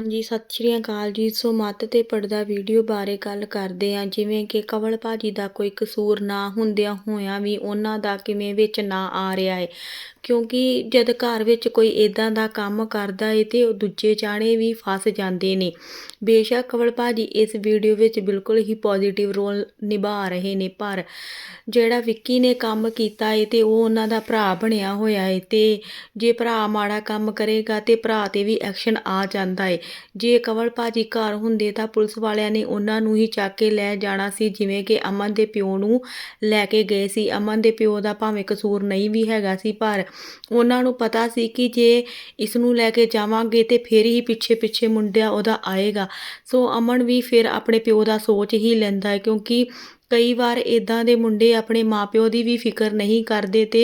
ਹਾਂਜੀ, ਸਤਿ ਸ਼੍ਰੀ ਅਕਾਲ ਜੀ। ਸੋ ਮੱਤ ਤੇ ਪਰਦਾ ਵੀਡੀਓ ਬਾਰੇ ਗੱਲ ਕਰਦੇ ਹਾਂ। ਜਿਵੇਂ ਕਿ ਕਵਲ ਭਾਜੀ ਦਾ ਕੋਈ ਕਸੂਰ ਨਾ ਹੁੰਦਿਆਂ ਹੋਇਆਂ ਵੀ ਉਹਨਾਂ ਦਾ ਕਿਵੇਂ ਵਿੱਚ ਨਾ ਆ ਰਿਹਾ ਹੈ ਕਿਉਂਕਿ ਜਦ ਘਰ ਵਿੱਚ ਕੋਈ ਇਦਾਂ ਦਾ ਕੰਮ ਕਰਦਾ ਏ ਤੇ ਉਹ ਦੂਜੇ ਜਾਣੇ ਵੀ ਫਸ ਜਾਂਦੇ ਨੇ। ਬੇਸ਼ੱਕ ਕਵਲ ਭਾਜੀ, ਇਸ ਵੀਡੀਓ ਵਿੱਚ ਬਿਲਕੁਲ ਹੀ ਪੋਜ਼ਿਟਿਵ ਰੋਲ ਨਿਭਾ ਰਹੇ ਨੇ, ਪਰ ਜਿਹੜਾ ਵਿੱਕੀ ਨੇ ਕੰਮ ਕੀਤਾ ਏ ਤੇ ਉਹ ਉਹਨਾਂ ਦਾ ਭਰਾ ਬਣਿਆ ਹੋਇਆ ਏ ਤੇ ਜੇ ਭਰਾ ਮਾੜਾ ਕੰਮ ਕਰੇਗਾ ਤੇ ਭਰਾ ਤੇ ਵੀ ਐਕਸ਼ਨ ਆ ਜਾਂਦਾ ਏ। ਜੇ ਕਵਲ ਭਾਜੀ ਘਰ ਹੁੰਦੇ ਤਾਂ ਪੁਲਿਸ ਵਾਲਿਆਂ ਨੇ ਉਹਨਾਂ ਨੂੰ ਹੀ ਚੱਕ ਕੇ ਲੈ ਜਾਣਾ ਸੀ, ਜਿਵੇਂ ਕਿ ਅਮਨ ਦੇ ਪਿਓ ਨੂੰ ਲੈ ਕੇ ਗਏ ਸੀ। ਅਮਨ ਦੇ ਪਿਓ ਦਾ ਭਾਵੇਂ ਕਸੂਰ ਨਹੀਂ ਵੀ ਹੈਗਾ ਸੀ, ਪਰ ਉਹਨਾਂ ਨੂੰ ਪਤਾ ਸੀ ਕਿ ਜੇ ਇਸ ਨੂੰ ਲੈ ਕੇ ਜਾਵਾਂਗੇ ਤੇ ਫਿਰ ਹੀ ਪਿੱਛੇ ਪਿੱਛੇ ਮੁੰਡਿਆ ਉਹਦਾ ਆਏਗਾ। ਸੋ ਅਮਨ ਵੀ ਫਿਰ ਆਪਣੇ ਪਿਓ ਦਾ ਸੋਚ ਹੀ ਲੈਂਦਾ ਹੈ ਕਿਉਂਕਿ ਕਈ ਵਾਰ ਇਦਾਂ ਦੇ ਮੁੰਡੇ ਆਪਣੇ ਮਾਪਿਓ ਦੀ ਵੀ ਫਿਕਰ ਨਹੀਂ ਕਰਦੇ ਤੇ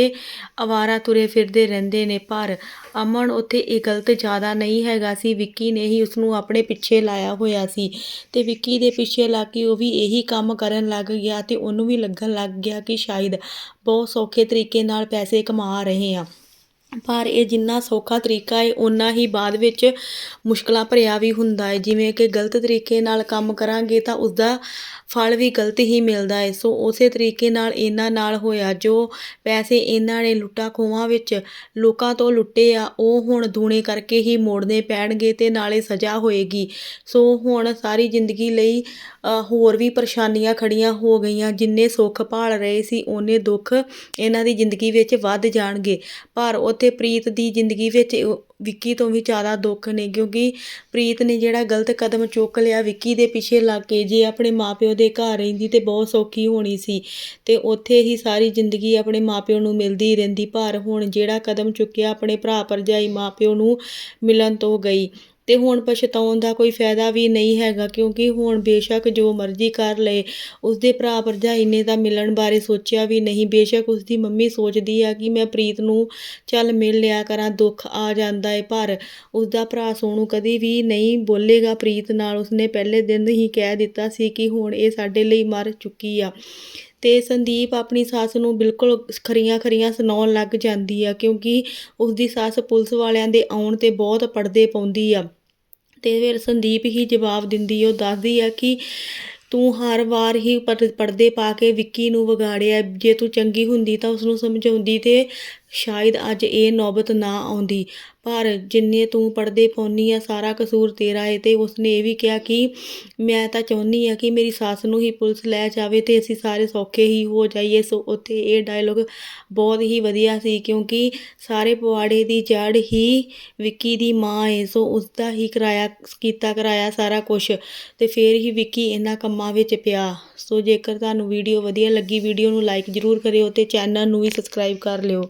ਅਵਾਰਾ ਤੁਰੇ ਫਿਰਦੇ ਰਹਿੰਦੇ ਨੇ। ਪਰ ਅਮਨ ਉੱਥੇ ਇਹ ਗਲਤ ਜ਼ਿਆਦਾ ਨਹੀਂ ਹੈਗਾ ਸੀ। ਵਿੱਕੀ ਨੇ ਹੀ ਉਸ ਨੂੰ ਆਪਣੇ ਪਿੱਛੇ ਲਾਇਆ ਹੋਇਆ ਸੀ ਤੇ ਵਿੱਕੀ ਦੇ ਪਿੱਛੇ ਲਾ ਕੇ ਉਹ ਵੀ ਇਹੀ ਕੰਮ ਕਰਨ ਲੱਗ ਗਿਆ ਤੇ ਉਹਨੂੰ ਵੀ ਲੱਗਣ ਲੱਗ ਗਿਆ ਕਿ ਸ਼ਾਇਦ ਬਹੁਤ ਸੌਖੇ ਤਰੀਕੇ ਨਾਲ ਪੈਸੇ ਕਮਾ ਰਹੇ ਆ। ਪਰ ਇਹ ਜਿੰਨਾ ਸੌਖਾ ਤਰੀਕਾ ਹੈ ਉਨਾ ਹੀ ਬਾਅਦ ਵਿੱਚ ਮੁਸ਼ਕਲਾਂ ਭਰਿਆ ਵੀ ਹੁੰਦਾ ਹੈ ਜਿਵੇਂ ਕਿ ਗਲਤ ਤਰੀਕੇ ਨਾਲ ਕੰਮ ਕਰਾਂਗੇ ਤਾਂ ਉਸਦਾ ਫਲ ਵੀ ਗਲਤ ਹੀ ਮਿਲਦਾ ਹੈ ਸੋ ਉਸੇ ਤਰੀਕੇ ਨਾਲ ਇਹਨਾਂ ਨਾਲ ਹੋਇਆ, ਜੋ ਪੈਸੇ ਇਹਨਾਂ ਨੇ ਲੁੱਟਾ ਖੋਹਾਂ ਵਿੱਚ ਲੋਕਾਂ ਤੋਂ ਲੁੱਟੇ ਆ, ਉਹ ਹੁਣ ਦੂਣੇ ਕਰਕੇ ਹੀ ਮੋੜਨੇ ਪੈਣਗੇ ਤੇ ਨਾਲੇ ਸਜ਼ਾ ਹੋਏਗੀ। ਸੋ ਹੁਣ ਸਾਰੀ ਜ਼ਿੰਦਗੀ ਲਈ ਹੋਰ ਵੀ ਪਰੇਸ਼ਾਨੀਆਂ ਖੜੀਆਂ ਹੋ ਗਈਆਂ, ਜਿੰਨੇ ਸੁੱਖ ਭਾਲ ਰਹੇ ਸੀ ਉਹਨੇ ਦੁੱਖ ਇਹਨਾਂ ਦੀ ਜ਼ਿੰਦਗੀ ਵਿੱਚ ਵੱਧ ਜਾਣਗੇ। ਪਰ ਉੱਥੇ ਪ੍ਰੀਤ ਦੀ ਜ਼ਿੰਦਗੀ ਵਿੱਚ ਵਿੱਕੀ ਤੋਂ ਵੀ ਜ਼ਿਆਦਾ ਦੁੱਖ ਨੇ, ਕਿਉਂਕਿ ਪ੍ਰੀਤ ਨੇ ਜਿਹੜਾ ਗਲਤ ਕਦਮ ਚੁੱਕ ਲਿਆ ਵਿੱਕੀ ਦੇ ਪਿੱਛੇ ਲੱਗ ਕੇ, ਜੇ ਆਪਣੇ ਮਾਪਿਓ ਦੇ ਘਰ ਰਹਿੰਦੀ ਤੇ ਬਹੁਤ ਸੌਖੀ ਹੋਣੀ ਸੀ ਤੇ ਉੱਥੇ ਹੀ ਸਾਰੀ ਜ਼ਿੰਦਗੀ ਆਪਣੇ ਮਾਪਿਓ ਨੂੰ ਮਿਲਦੀ ਰਹਿੰਦੀ, ਪਰ ਹੁਣ ਜਿਹੜਾ ਕਦਮ ਚੁੱਕਿਆ ਆਪਣੇ ਭਰਾ ਭਰਜਾਈ ਮਾਪਿਓ ਨੂੰ ਮਿਲਣ ਤੋਂ ਗਈ। ਤੇ ਹੁਣ ਪਛਤਾਉਣ ਦਾ ਕੋਈ ਫਾਇਦਾ ਵੀ ਨਹੀਂ ਹੈਗਾ, ਕਿਉਂਕਿ ਹੁਣ ਬੇਸ਼ੱਕ ਜੋ ਮਰਜ਼ੀ ਕਰ ਲਏ, ਉਸਦੇ ਭਰਾ ਭਰਜਾਈ ਨੇ ਤਾਂ ਮਿਲਣ ਬਾਰੇ ਸੋਚਿਆ ਵੀ ਨਹੀਂ। ਬੇਸ਼ੱਕ ਉਸਦੀ ਮੰਮੀ ਸੋਚਦੀ ਆ ਕਿ ਮੈਂ ਪ੍ਰੀਤ ਨੂੰ ਚੱਲ ਮਿਲ ਲਿਆ ਕਰਾਂ, ਦੁੱਖ ਆ ਜਾਂਦਾ ਏ, ਪਰ ਉਸਦਾ ਭਰਾ ਸੋਨੂੰ ਕਦੀ ਵੀ ਨਹੀਂ ਬੋਲੇਗਾ। ਪ੍ਰੀਤ ਨਾਲ ਉਸਨੇ ਪਹਿਲੇ ਦਿਨ ਹੀ ਕਹਿ ਦਿੱਤਾ ਸੀ ਕਿ ਹੁਣ ਇਹ ਸਾਡੇ ਲਈ ਮਰ ਚੁੱਕੀ ਆ। ਤੇ ਸੰਦੀਪ ਆਪਣੀ ਸੱਸ ਨੂੰ ਬਿਲਕੁਲ ਖਰੀਆਂ ਖਰੀਆਂ ਸੁਣਾਉਣ ਲੱਗ ਜਾਂਦੀ ਆ, ਕਿਉਂਕਿ ਉਸਦੀ ਸੱਸ ਪੁਲਿਸ ਵਾਲਿਆਂ ਦੇ ਆਉਣ ਤੇ ਬਹੁਤ ਪਰਦੇ ਪਾਉਂਦੀ ਆ। ਤੇ ਫਿਰ ਸੰਦੀਪ ਹੀ ਜਵਾਬ ਦਿੰਦੀ, ਉਹ ਦੱਸਦੀ ਆ ਕਿ ਤੂੰ ਹਰ ਵਾਰ ਹੀ ਪਰ- ਪਰਦੇ ਪਾ ਕੇ ਵਿੱਕੀ ਨੂੰ ਵਿਗਾੜਿਆ, ਜੇ ਤੂੰ ਚੰਗੀ ਹੁੰਦੀ ਤਾਂ ਉਸ ਨੂੰ ਸਮਝਾਉਂਦੀ ਤੇ ਸ਼ਾਇਦ ਅੱਜ ਇਹ ਨੌਬਤ ਨਾ ਆਉਂਦੀ। ਪਰ ਜਿੰਨੇ ਤੂੰ ਪਰਦੇ ਪਾਉਣੀ ਆ, ਸਾਰਾ ਕਸੂਰ ਤੇਰਾ ਏ ਤੇ ਉਸਨੇ ਇਹ ਵੀ ਕਿਹਾ ਕਿ ਮੈਂ ਤਾਂ ਚਾਹੁੰਦੀ ਆ ਕਿ ਮੇਰੀ ਸੱਸ ਨੂੰ ਹੀ ਪੁਲਿਸ ਲੈ ਜਾਵੇ ਤੇ ਅਸੀਂ ਸਾਰੇ ਸੌਖੇ ਹੀ ਹੋ ਜਾਈਏ। ਸੋ ਉੱਥੇ ਇਹ ਡਾਇਲੋਗ ਬਹੁਤ ਹੀ ਵਧੀਆ ਸੀ ਕਿਉਂਕਿ ਸਾਰੇ ਪਵਾੜੇ ਦੀ ਜੜ ਹੀ ਵਿੱਕੀ ਦੀ ਮਾਂ ਏ। ਸੋ ਉਸਦਾ ਹੀ ਕਰਾਇਆ, ਕੀਤਾ ਕਰਾਇਆ ਸਾਰਾ ਕੁਝ ਤੇ ਫਿਰ ਹੀ ਵਿੱਕੀ ਇਹਨਾਂ ਕੰਮਾਂ ਵਿੱਚ ਪਿਆ। ਸੋ ਜੇਕਰ ਤੁਹਾਨੂੰ ਵੀਡੀਓ ਵਧੀਆ ਲੱਗੀ ਵੀਡੀਓ ਨੂੰ ਲਾਈਕ ਜ਼ਰੂਰ ਕਰਿਓ ਤੇ ਚੈਨਲ ਨੂੰ ਵੀ ਸਬਸਕ੍ਰਾਈਬ ਕਰ ਲਿਓ।